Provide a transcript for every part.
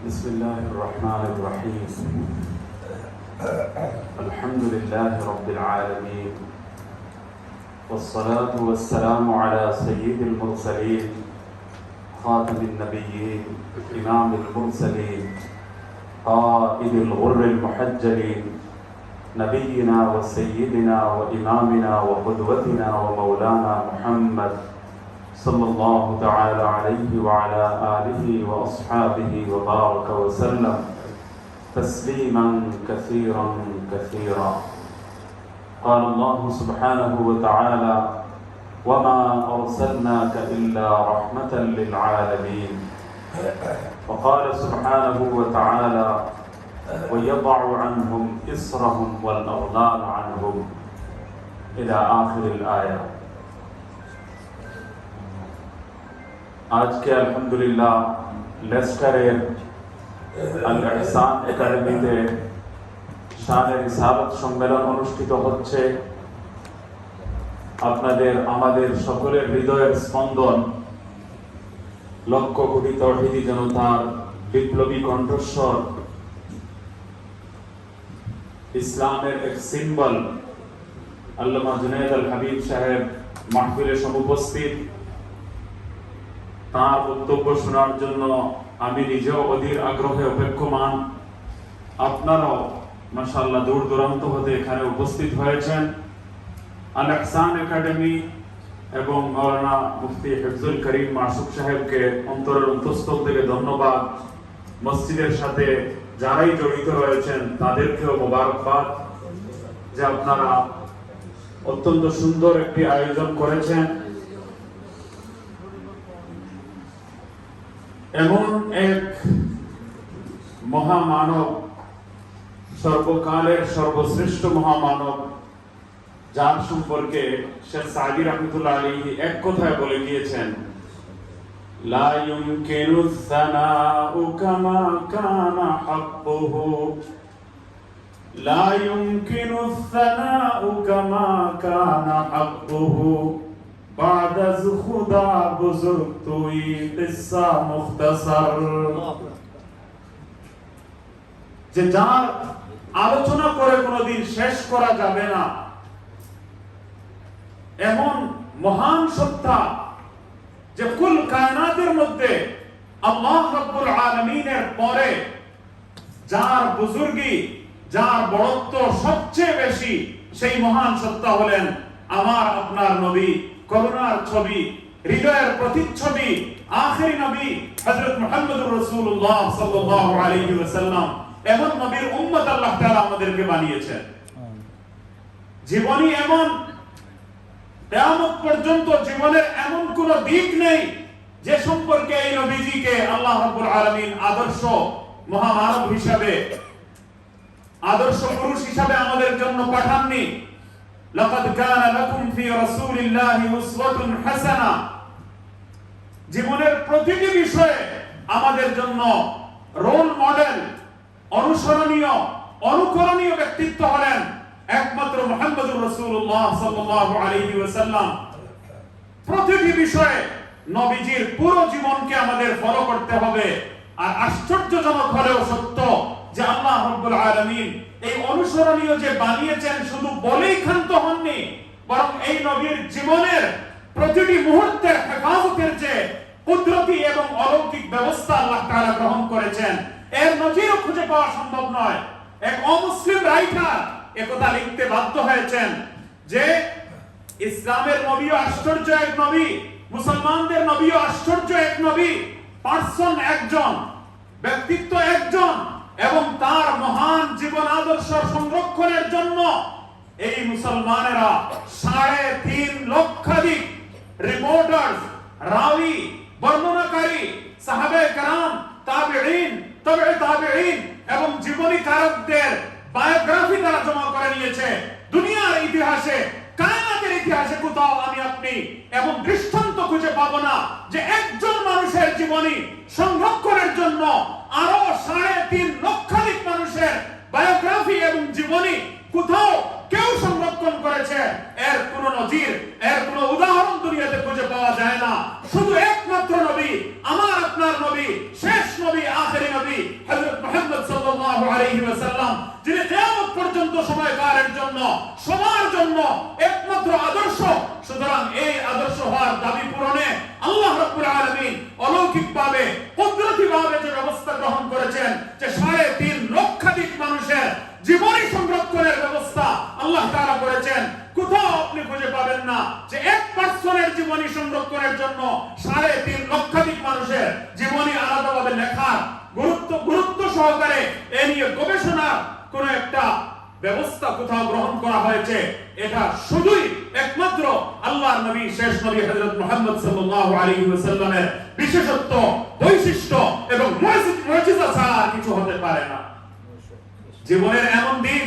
بسم الله الرحمن الرحيم. الحمد لله رب العالمين. والصلاة والسلام على سيد المرسلين خاتم النبيين إمام المرسلين قائد الغر المحجلين نبينا وسيدنا وإمامنا وقدوتنا ومولانا محمد صلى الله تعالى عليه وعلى آله وأصحابه وبارك وسلم تسليما كثيرا كثيرا. قال الله سبحانه وتعالى وما أرسلناك إلا رحمة للعالمين. وقال سبحانه وتعالى ويضع عنهم إصرهم والأغلال عنهم. إلى آخر الآية. আজকে আলহামদুলিল্লাহ লেস্টারের একাডেমিতে শানের সম্মেলন অনুষ্ঠিত হচ্ছে। আপনাদের, আমাদের সকলের হৃদয়ের স্পন্দন লক্ষ কোটি তৌহিদি জনতার বিপ্লবী কণ্ঠস্বর, ইসলামের এক সিম্বল, আল্লামা জুনায়দ আল হাবিব সাহেব মাহফিলে সমুপস্থিত তার বক্তব্য শোনার জন্য আমি নিজেও অধীর আগ্রহে অপেক্ষমান। আপনারাও মাসাল্লাহ দূর দূরান্ত হতে এখানে উপস্থিত হয়েছেন। আলেকসান একাডেমি এবং মৌলানা মুফতি হেফজুল করিম মাসুক সাহেবকে অন্তরের অন্তঃস্থল থেকে ধন্যবাদ। মসজিদের সাথে যারাই জড়িত রয়েছেন, তাদেরকেও মোবারকবাদ যে আপনারা অত্যন্ত সুন্দর একটি আয়োজন করেছেন। এমন এক মহামানব, সর্বকালের সর্বশ্রেষ্ঠ মহামানব, যার সম্পর্কে শেখ রহমতুল্লাহ আলী এক কথায় বলে গিয়েছেন লা ইউমকিনু সানাউ কামা কানা হাক্কুহু। লা ইউমকিনু সানাউ কামা কানা হাক্কুহু। بعد از خدا بزرگ توی قصه مختصر যে যার আলোচনা করে কোনোদিন শেষ করা যাবে না এমন মহান সত্তা যে কুল কায়নাতের মধ্যে আল্লাহ রাব্বুল আলামিনের পরে যার বুজুর্গি যার বড়ত্ব সবচেয়ে বেশি সেই মহান সত্তা হলেন আমার আপনার নবী, করুণার ছবি, হৃদয়ের প্রতিচ্ছবি, আখেরি নবী, হযরত মুহাম্মদুর রাসূলুল্লাহ সাল্লাল্লাহু আলাইহি ওয়াসাল্লাম, এমন নবীর উম্মত আল্লাহ তাআলা আমাদেরকে বানিয়েছেন। জীবনী এমন। কিয়ামত পর্যন্ত জীবনের এমন কোন দিক নেই যে সম্পর্কে এই নবীজিকে আল্লাহ রাব্বুল আলামিন আদর্শ, মহামানব হিসাবে, আদর্শ পুরুষ হিসাবে আমাদের জন্য পাঠাননি। লাকাদ কানা লাকুম ফি রাসূলিল্লাহি উসওয়াতুন হাসানা জীবনের প্রতিটি বিষয়ে আমাদের জন্য রোল মডেল অনুসরণীয়, অনুকরণীয় ব্যক্তিত্ব হলেন একমাত্র মুহাম্মদুর রাসূলুল্লাহ সাল্লাল্লাহু আলাইহি ওয়াসাল্লাম। প্রতিটি বিষয়ে নবীজির পুরো জীবনকে আমাদের ফলো করতে হবে। আর আশ্চর্যজনক হলেও সত্য যে আল্লাহ রাব্বুল আলামিন এই অনুসরণীয় যে বানিয়েছেন শুধু বলেই ক্ষান্ত হননি বরং এই নবীর জীবনের প্রতিটি মুহূর্তের হেফাজতের যে কুদরতি এবং অলৌকিক ব্যবস্থা আল্লাহ তাআলা গ্রহণ করেছেন, এর নজিরও খুঁজে পাওয়া সম্ভব নয়। এক অমুসলিম রাইটার একথা লিখতে বাধ্য হয়েছেন যে, ইসলামের নবীও আশ্চর্য এক নবী, মুসলমানদের নবীও আশ্চর্য এক নবী, পার্সন একজন, ব্যক্তিত্ব একজন, এবং তার মহান জীবন আদর্শ সংরক্ষণের জন্য এই মুসলমানেরা সাড়ে তিন লক্ষাধিক রিপোর্টার রাবি বর্ণনাকারী, সাহাবে কারাম, তাবেঈন, তবে তাবেঈন এবং জীবনী কারকদের বায়োগ্রাফি তারা জমা করে নিয়েছে। দুনিয়ার ইতিহাসে, কায়নাতের ইতিহাসে কোথাও আমি আপনি এবং দৃষ্টান্ত খুঁজে পাবো না যে একজন মানুষের জীবনী সংরক্ষণের জন্য আরও সাড়ে তিন লক্ষাধিক মানুষের বায়োগ্রাফি এবং জীবনী কোথাও সংরক্ষণ করেছে। এর কোন নজির, এর কোন উদাহরণ দুনিয়াতে খুঁজে পাওয়া যায় না। শুধু একমাত্র নবী, আমার আপনার নবী, শেষ নবী, আখেরি নবী, হযরত মুহাম্মদ সাল্লাল্লাহু আলাইহি ওয়াসাল্লাম, যিনি কিয়ামত পর্যন্ত সময়কালের জন্য সবার জন্য একমাত্র আদর্শ, সুতরাং এই আদর্শ হওয়ার দাবি পূরণে আল্লাহ রাব্বুল আলামিন অলৌকিকভাবে, কুদরতিভাবে যে ব্যবস্থা গ্রহণ করেছেন, যে সাড়ে তিন লক্ষাধিক মানুষের জীবনী সংরক্ষণের ব্যবস্থা আল্লাহ তাআলা করেছেন কোথাও আপনি খুঁজে পাবেন না যে এক পার্সনের জীবনী সংরক্ষণের জন্য সাড়ে তিন লক্ষাধিক মানুষের জীবনী আলাদাভাবে লেখার গুরুত্ব গুরুত্ব সহকারে এ নিয়ে গবেষণার কোন একটা ব্যবস্থা কোথাও গ্রহণ করা হয়েছে, এটা শুধুই একমাত্র আল্লাহর নবী, শেষ নবী হযরত মুহাম্মদ সাল্লাল্লাহু আলাইহি ওয়াসাল্লামের বিশেষত্ব, বৈশিষ্ট্য এবং মুজিজা ছাড়া কিছু হতে পারে না। জীবনের এমন দিক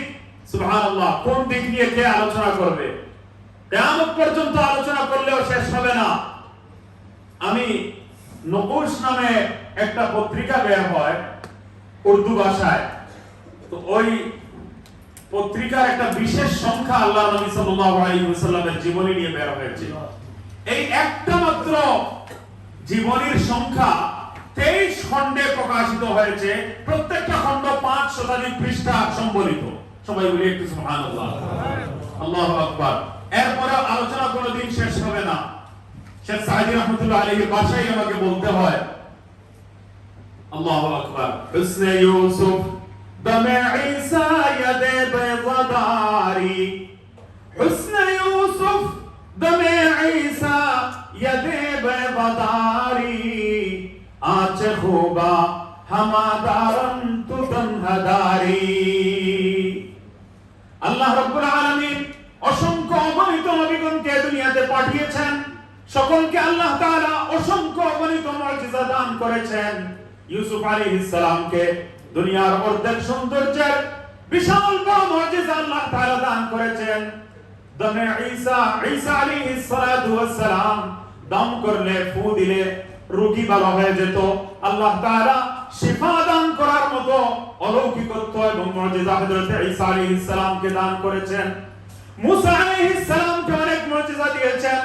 সুবহানাল্লাহ, কোন দিক নিয়ে কে আলোচনা করবে? কিয়ামত পর্যন্ত আলোচনা করলেও শেষ হবে না। আমি নকুশ নামে একটা পত্রিকা বের হয় উর্দু ভাষায়। তো ওই পত্রিকার একটা বিশেষ সংখ্যা আল্লাহ নবী সাল্লাল্লাহু আলাইহি ওয়াসাল্লামের জীবনী নিয়ে বের হয়েছে। এই একটা মাত্র জীবনীর সংখ্যা তেইশ খণ্ডে প্রকাশিত হয়েছে। প্রত্যেকটা খণ্ড পাঁচ শতাধিক পৃষ্ঠা সম্বলিত। সবাই বলি একটু সুবহানাল্লাহ। আল্লাহু আকবার। এরপরে আলোচনা কোনোদিন শেষ হবে না। শেখ সাইদি রহমতুল্লাহ আলাইহির ভাষায় আমাকে বলতে হয়, আল্লাহু আকবার। হুসনে ইউসুফ, দমে ঈসা ইয়াদে বেজাদারি হুসনে ইউসুফ, দমে ঈসা ইয়াদে বেজাদারি আচে খুবা হামাদারন তুতন আল্লাহ রাব্বুল আলামিন অসংখ্য অগণিত নবীগণকে দুনিয়াতে পাঠিয়েছেন। সকলকে আল্লাহ তাআলা অসংখ্য অগণিত মুজিজা দান করেছেন। ইউসুফ আলাইহিস সালামকে দুনিয়ার অর্ধেক সৌন্দর্যের বিশাল বড় মুজিজা আল্লাহ তাআলা দান করেছেন। দমে ঈসা ঈসা আলাইহিস সালাতু ওয়াস দম করলে, ফু দিলে রোগী ভালো হয়ে যেত। আল্লাহ তাআলা শিফা দান অলৌকিকত্ব এবং মুজিজা হযরত ঈসা আলাইহিস সালামকে দান করেছেন। মুসা আলাইহিস সালামকে অনেক মুজিজা দিয়েছেন।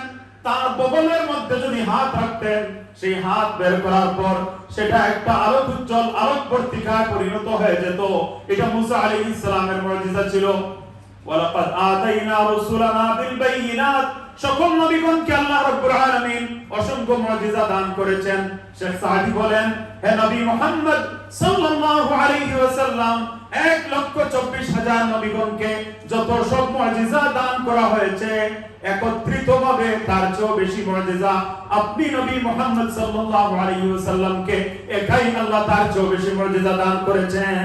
তার বগলের মধ্যে যদি হাত রাখতেন, সেই হাত বের করার পর সেটা একটা আলোক উজ্জ্বল আলোক বর্তিকায় পরিণত হয়ে যেত। এটা মুসা আলাইহিস সালামের মুজিজা ছিল। ওয়ালাকাদ আতাইনা রাসূলানা বিল বাইয়িনাত সকল নবীগণকে আল্লাহ রাব্বুল আলামিন অসংখ্য মুজিজা দান করেছেন। শেখ সাদি বলেন, হে নবী মুহাম্মদ সাল্লাল্লাহু আলাইহি ওয়াসাল্লাম, এক লক্ষ চব্বিশ হাজার নবীগণকে যত সব মুজিজা দান করা হয়েছে একত্রিত ভাবে তার চেয়েও বেশি মুজিজা আপনি নবী মুহাম্মদ সাল্লাল্লাহু আলাইহি ওয়াসাল্লামকে একাই আল্লাহ তার চেয়েও বেশি মুজিজা দান করেছেন।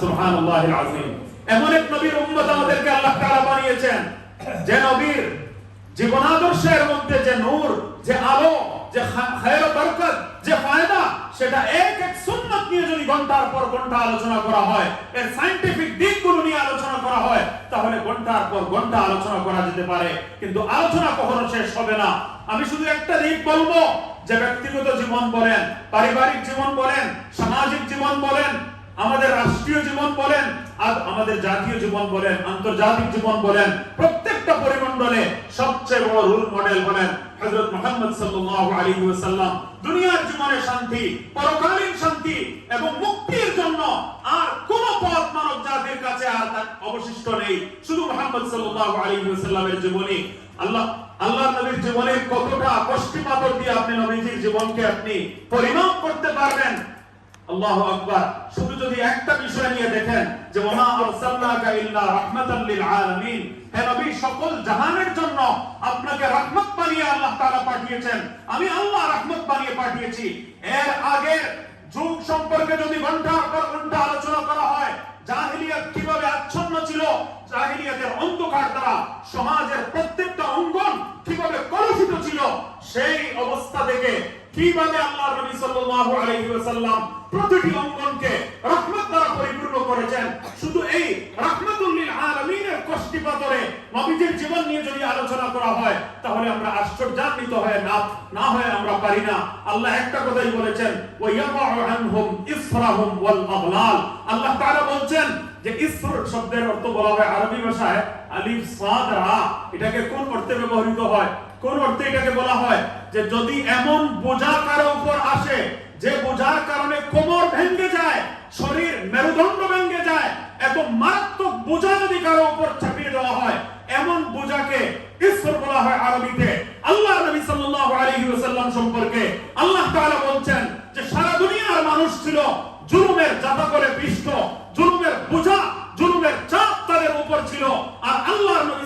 সুবহানাল্লাহিল আযীম। এমন এক নবীর উম্মত আমাদেরকে আল্লাহ তাআলা বানিয়েছেন, যে নবীর জীবনাদর্শের মধ্যে যে নূর, যে আলো, যে যে ফায়দা, সেটা এক এক সুন্নাত নিয়ে যদি ঘণ্টার পর ঘণ্টা আলোচনা করা হয়, এর সায়েন্টিফিক দিকগুলো নিয়ে আলোচনা করা হয়, তাহলে ঘণ্টার পর ঘণ্টা আলোচনা করা যেতে পারে। কিন্তু আলোচনা কখনো শেষ হবে না। আমি শুধু একটা দিক বলব, যে ব্যক্তিগত জীবন বলেন, পারিবারিক জীবন বলেন, সামাজিক জীবন বলেন, আমাদের রাষ্ট্রীয় জীবন বলেন আর আমাদের জাতীয় জীবন বলেন, আন্তর্জাতিক জীবন বলেন, প্রত্যেকটা পরিমণ্ডলে সবচেয়ে বড় রোল মডেল বলেন হযরত মুহাম্মদ সাল্লাল্লাহু আলাইহি ওয়াসাল্লাম। দুনিয়ার জীবনে শান্তি, পরকালীন শান্তি এবং মুক্তির জন্য আর কোন পথ মানব জাতির কাছে আর অবশিষ্ট নেই। শুধু মুহাম্মদ সাল্লাল্লাহু আলাইহি ওয়াসাল্লামের জীবনী আল্লাহ আল্লাহ নবীর জীবনে কতটা কষ্টি দিয়ে আপনি নবীজির জীবনকে আপনি পরিমাপ করতে পারবেন আকবার। শুধু যদি একটা বিষয় নিয়ে দেখেন যে আমি আচ্ছন্ন ছিল অন্ধকার দ্বারা সমাজের প্রত্যেকটা অঙ্গন কীভাবে কলুষিত ছিল, সেই অবস্থা থেকে কীভাবে আল্লাহ নবী সাল্লাল্লাহু আলাইহি ওয়াসাল্লাম প্রতিটি অঙ্গনকে রহমত দ্বারা পরিপূর্ণ করেছেন? শুধু এই রাহমাতুল লিল আলামিনের কষ্টি পাথরে নবীজির জীবন নিয়ে যদি আলোচনা করা হয়, তাহলে আমরা আশ্চর্যান্বিত হয়ে না না হয়ে আমরা পারি না। আল্লাহ একটা কথাই বলেছেন, ওয়া আনহুম ইসরাহুম ওয়াল আগলাল আল্লাহ তাআলা বলছেন যে, ইসর শব্দের অর্থ বলা হয় আরবি ভাষায় আলিফ সাদ রা এটাকে কোন অর্থে ব্যবহৃত হয়? কোন অর্থে এটাকে বলা হয় যে যদি এমন বোঝা কারও উপর আসে, যে বোঝার কারণে কোমর ভেঙে যায়, শরীর মেরুদণ্ড ভেঙে যায় এত মারাত্মক বোঝা যদি কারও উপর চাপিয়ে দেওয়া হয়, এমন বোঝাকে ইসর বলা হয় আরবিতে। আল্লাহ নবী সাল্লাল্লাহু আলাইহি ওয়াসাল্লাম সম্পর্কে আল্লাহ তাআলা বলছেন যে সারা দুনিয়ার মানুষ ছিল জুলুমের জাতা করে পিষ্ট, জুলুমের বোঝা, জুলুমের চাপ তাদের উপর ছিল। আর আল্লাহ নবী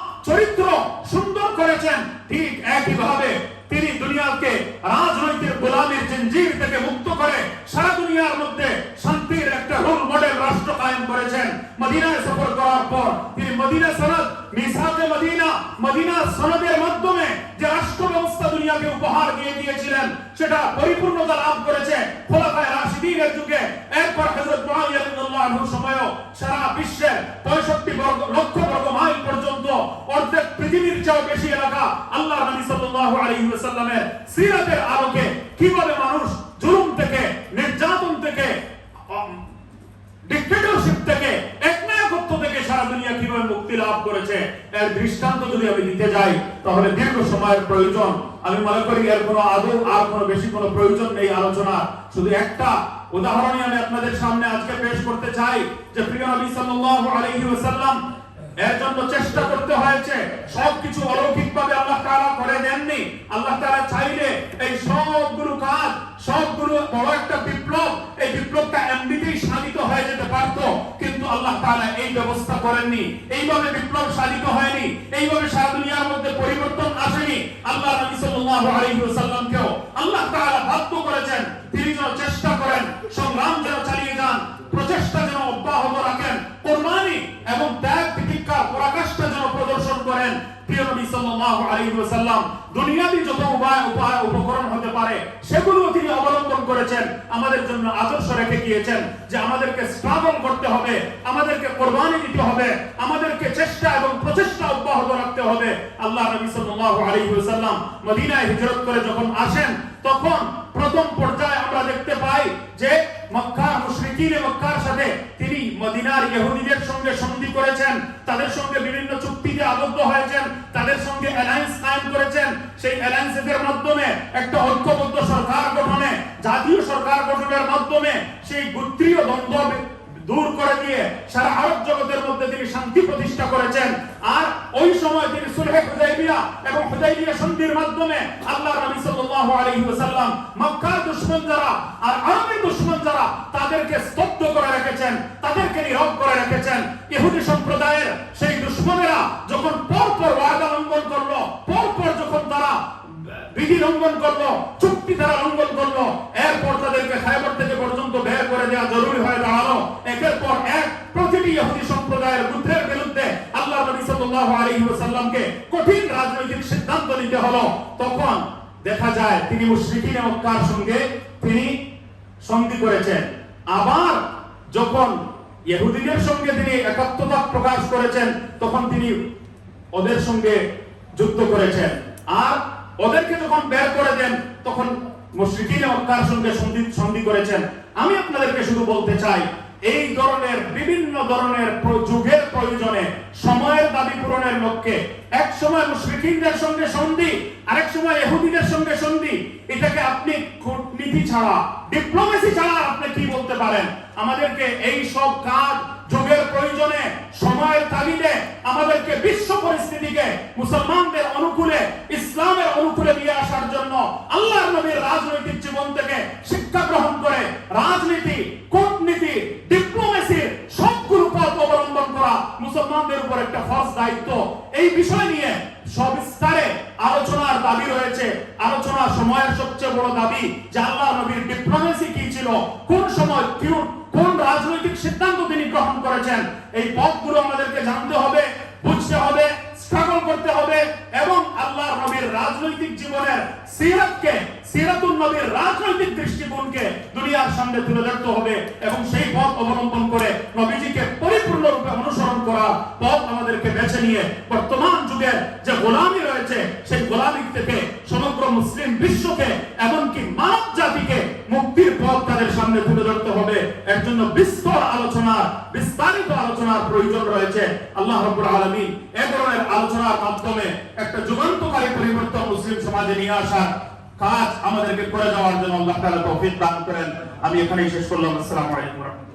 চরিত্র সুন্দর করেছেন। ঠিক একই ভাবে তিনি দুনিয়াকে রাজনৈতিক গোলামীর জঞ্জির থেকে মুক্ত করে সারা দুনিয়ার মধ্যে শান্তির একটা রোল মডেল রাষ্ট্র কায়েম করেছেন। মদিনায় সফর করার পর তিনি মদিনা সনদ মিসাকে মদিনা মদিনা সনদের মাধ্যমে যে রাষ্ট্র ব্যবস্থা দুনিয়াকে উপহার দিয়ে দিয়েছিলেন, সেটা পরিপূর্ণতা লাভ করেছে খোলাফায়ে রাশিদিনের যুগে। এরপর হযরত মুআবিয়া রাদিয়াল্লাহু আনহু সময়ও সারা বিশ্বের 65 বর্গ, লক্ষ বর্গ অর্ধেক পৃথিবীর চেয়েও বেশি এলাকা আল্লাহ নবী সাল্লাল্লাহু আলাইহি ওয়াসাল্লামের সিরাতের আলোকে কীভাবে মানুষ জুলুম থেকে, নির্যাতন থেকে ডিক্টেটরশিপ থেকে, একনায়কত্ব থেকে সারা দুনিয়া কীভাবে মুক্তি লাভ করেছে, এর দৃষ্টান্ত যদি আমি দিতে যাই, তাহলে দীর্ঘ সময়ের প্রয়োজন। আমি মনে করি এর কোনো আদৌ আর কোনো বেশি কোনো প্রয়োজন নেই আলোচনা। শুধু একটা উদাহরণই আমি আপনাদের সামনে আজকে পেশ করতে চাই, যে প্রিয় নবী সাল্লাল্লাহু আলাইহি ওয়াসাল্লাম এর জন্য চেষ্টা করতে হয়েছে। সবকিছু অলৌকিকভাবে আল্লাহ তাআলা করে দেননি। আল্লাহ তাআলা চাইলে এই সবগুলো কাজ সবগুলো বড় একটা বিপ্লব, এই বিপ্লবটা এমনিতেই সাধিত হয়ে যেতে পারত। কিন্তু আল্লাহ তাআলা এই ব্যবস্থা করেননি। এইভাবে বিপ্লব সাধিত হয়নি। এইভাবে সারা দুনিয়ার মধ্যে পরিবর্তন আসেনি। আল্লাহ নবী সাল্লাল্লাহু আলাইহি আল্লাহ তাআলা বাধ্য করেছেন। তিনি যেন চেষ্টা করেন, সংগ্রাম যেন চালিয়ে যান, প্রচেষ্টা যেন অব্যাহত রাখেন। কোরবানি এবং ত্যাগ পরাকাষ্ঠা যেন প্রদর্শন করেন, প্রিয় নবী সাল্লাল্লাহু আলাইহি ওয়াসাল্লাম। দুনিয়াবি যত উপায় উপায়, উপকরণ হতে পারে, সেগুলো তিনি অবলম্বন করেছেন, আমাদের জন্য আদর্শ রেখে গিয়েছেন যে আমাদেরকে স্ট্রাগল করতে হবে, আমাদেরকে কোরবানি দিতে হবে, আমাদেরকে চেষ্টা এবং প্রচেষ্টা অব্যাহত রাখতে হবে। আল্লাহ নবী সাল্লাল্লাহু আলাইহি ওয়াসাল্লাম মদিনায় হিজরত করে যখন আসেন, তখন প্রথম পর্যায়ে আমরা দেখতে পাই যে মক্কা মুশরিকিন মক্কার সাথে তিনি মদিনার ইহুদিদের সঙ্গে সন্ধি করেছেন, তাদের সঙ্গে বিভিন্ন চুক্তিতে আবদ্ধ হয়েছেন, তাদের সঙ্গে অ্যালায়েন্স কায়েম করেছেন। সেই অ্যালায়েন্সের মাধ্যমে একটা ঐক্যবদ্ধ সরকার গঠনে, জাতীয় সরকার গঠনের মাধ্যমে সেই গোত্রীয় দ্বন্দ্ব দূর করে দিয়ে সারা আরব জগতের মধ্যে তিনি শান্তি প্রতিষ্ঠা করেছেন। আর ওই সময় তিনি সুলহে হুদাইবিয়া এবং হুদাইবিয়া সন্ধির মাধ্যমে আল্লাহ নবী সাল্লাল্লাহু আলাইহি ওয়াসাল্লাম মক্কার দুশমন যারা আর আরবের দুশমন যারা তাদেরকে স্তব্ধ করে রেখেছেন, তাদেরকে নীরব করে রেখেছেন। ইহুদি সম্প্রদায়ের সেই দুশমনেরা যখন পর পর ওয়াদা লঙ্ঘন করল পর পর যখন তারা বিধি লঙ্ঘন করল, চুক্তি তারা লঙ্ঘন করল, এরপর তাদেরকে খায়বর করে দেওয়া জরুরি হয়ে দাঁড়াল একের পর এক প্রতিটি ইহুদি সম্প্রদায়ের বুদ্ধের বিরুদ্ধে আল্লাহ নবী সাল্লাল্লাহু আলাইহি ওয়াসাল্লামকে কঠিন রাজনৈতিক সিদ্ধান্ত নিতে হলো। তখন দেখা যায় তিনি মুশরিকিন মক্কার সঙ্গে? তিনি সন্ধি করেছেন। আবার যখন ইহুদিদের সঙ্গে তিনি একাত্মতা প্রকাশ করেছেন, তখন তিনি ওদের সঙ্গে যুদ্ধ করেছেন। আর ওদেরকে যখন বের করে দেন, তখন মক্কার সঙ্গে সন্ধি সন্ধি করেছেন। আমি আপনাদেরকে শুধু বলতে চাই, এই ধরনের বিভিন্ন ধরনের যুগের প্রয়োজনে, সময়ের দাবি পূরণের লক্ষ্যে এক সময় মুশরিকিনদের সঙ্গে সন্ধি আরেক সময় ইহুদিদের সঙ্গে সন্ধি। এটাকে আপনি কূটনীতি ছাড়া ডিপ্লোমেসি ছাড়া আপনি কি বলতে পারেন? আমাদেরকে এই সব কাজ যুগের প্রয়োজনে সময়ের তাগিদে আমাদেরকে বিশ্ব পরিস্থিতিকে মুসলমানদের অনুকূলে, ইসলামের অনুকূলে নিয়ে আসার জন্য আল্লাহর নবীর রাজনৈতিক জীবন থেকে শিক্ষা গ্রহণ করে রাজনীতি, কূটনীতি ডিপ্লোমেসির সবগুলো পথ অবলম্বন করা মুসলমানদের উপর একটা ফরজ দায়িত্ব। এই বিষয় নিয়ে সবিস্তারে আলোচনার দাবি রয়েছে। আলোচনা সময়ের সবচেয়ে বড় দাবি যে আল্লাহ নবীর ডিপ্লোমেসি কি ছিল? কোন সময় কোন রাজনৈতিক সিদ্ধান্ত তিনি গ্রহণ করেছেন? এই পথগুলো আমাদেরকে জানতে হবে, বুঝতে হবে স্ট্রাগল করতে হবে এবং আল্লাহ নবীর রাজনৈতিক জীবনের সিরাতকে সিরাতুন নবীর রাজনৈতিক দৃষ্টিকোণকে দুনিয়ার সামনে তুলে ধরতে হবে এবং সেই পথ অবলম্বন করে নবীজিকে পরিপূর্ণরূপে অনুসরণ করার পথ আমাদেরকে বেছে নিয়ে বর্তমান যুগের যে গোলামি রয়েছে, সেই গোলামি থেকে সমগ্র মুসলিম বিশ্বকে এমনকি মানব জাতিকে মুক্তির পথ তাদের সামনে তুলে ধরতে হবে। এর জন্য বিস্তর আলোচনা বিস্তারিত আলোচনার প্রয়োজন রয়েছে। আল্লাহ রাব্বুল আলামিন এ ধরনের আলোচনার মাধ্যমে একটা যুগান্তকারী পরিবর্তন মুসলিম সমাজে নিয়ে আসার কাজ আমাদেরকে করে যাওয়ার জন্য আল্লাহ তাআলা তৌফিক দান করেন। আমি এখানেই শেষ করলাম। আসসালামু আলাইকুম